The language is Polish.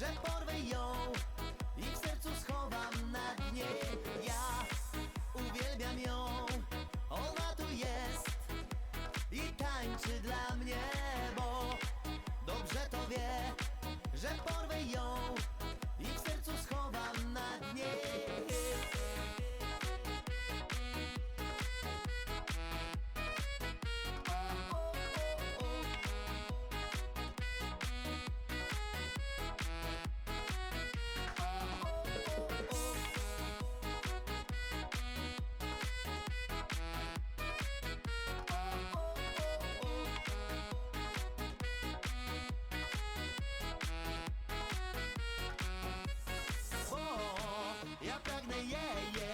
że porwę ją Bo ja pragnę jej, jej,